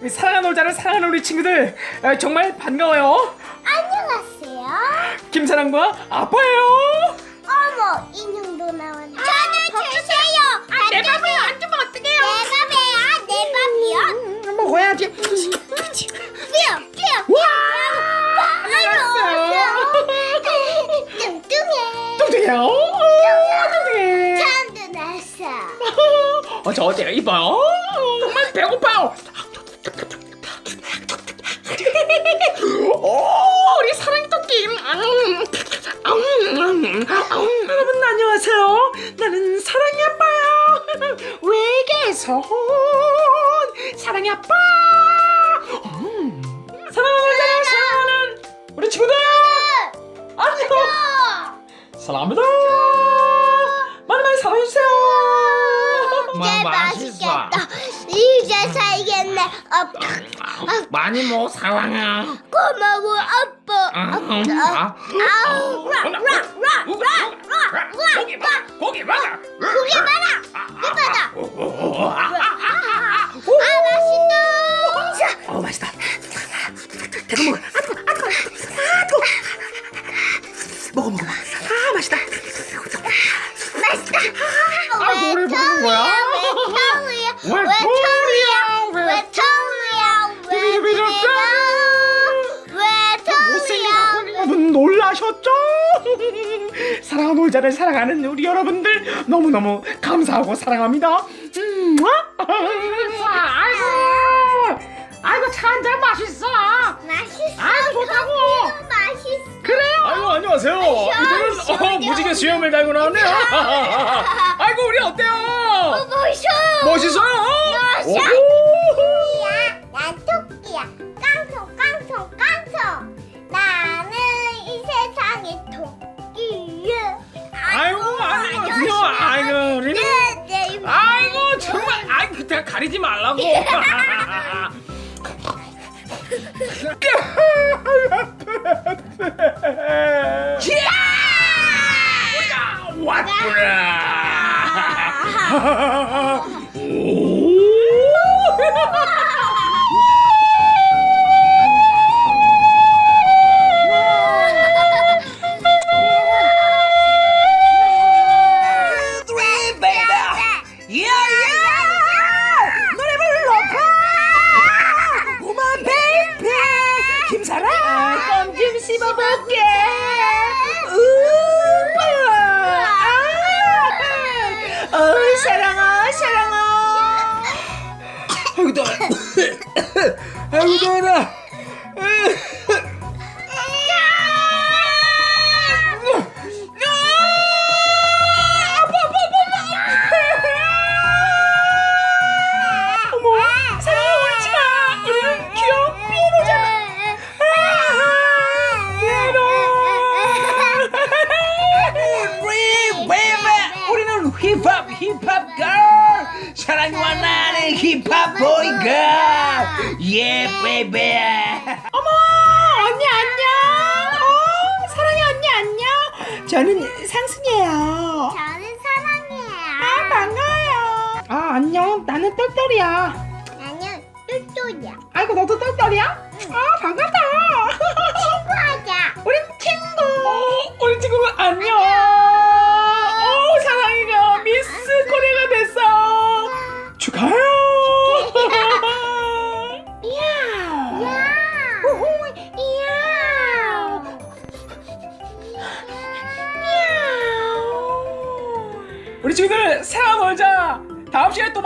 우리 사랑하는 놀자를 사랑하는 우리 친구들 아, 정말 반가워요. 안녕하세요. 김사랑과 아빠예요. 어머, 인형 어, 저 어때요? 이뻐요? 정말 배고파요. 오, 우리 사랑이 토끼. 음, 음, 음, 음. 여러분 안녕하세요. 나는 사랑이 아빠요. 온 사랑이 아빠. 음, 사랑하는 사랑하는 우리 친구들 안녕. 사랑합니다. 많이 많이 사랑해주세요. 이제 맛있겠다. 이제 살겠네. 아빠. 많이 먹어 사랑해. 고마워, 아빠. 음, 아빠. 아. 아우, 라, 라, 라, 라, 라, 라. 고기 봐, 고기 봐라. 고기 봐라. 이봐라. 오, 아, 맛있다. 어 맛있다. 계속 먹어. 아 뜨거, 아 뜨거, 아 뜨거. 먹어 먹어. 놀라셨죠? 사랑하는 놀자를 사랑하는 우리 여러분들 너무너무 감사하고 사랑합니다. 음, 아이고, 아이고 차 한 잔 맛있어. 맛있어. 아이고 좋다고. 맛있어. 그래요? 아이고 안녕하세요. 이제는 어, 시원해. 무지개 수염을 달고 나왔네요. 아이고 우리 어때요? 멋있어. 멋있어요? 멋있어. 오! 가리지 말라고. 왔구나. 노 껌좀 씹어볼게. 우와. 어이 사랑아 사랑아. 아이고 더워. 아이고 더워라. 힙합 걸. 사랑과 나는 힙합 보이 걸. 예 베이비. 어머 언니 안녕. 어 사랑이 언니 안녕. 저는 상순이에요. 저는 사랑해요. 아 반가워요. 아 안녕 나는 똘똘이야. 나는 똘똘이야. 아이고 너도 똘똘이야? 아 반갑다. 우리 친구들 사랑 놀자. 다음 시간에 또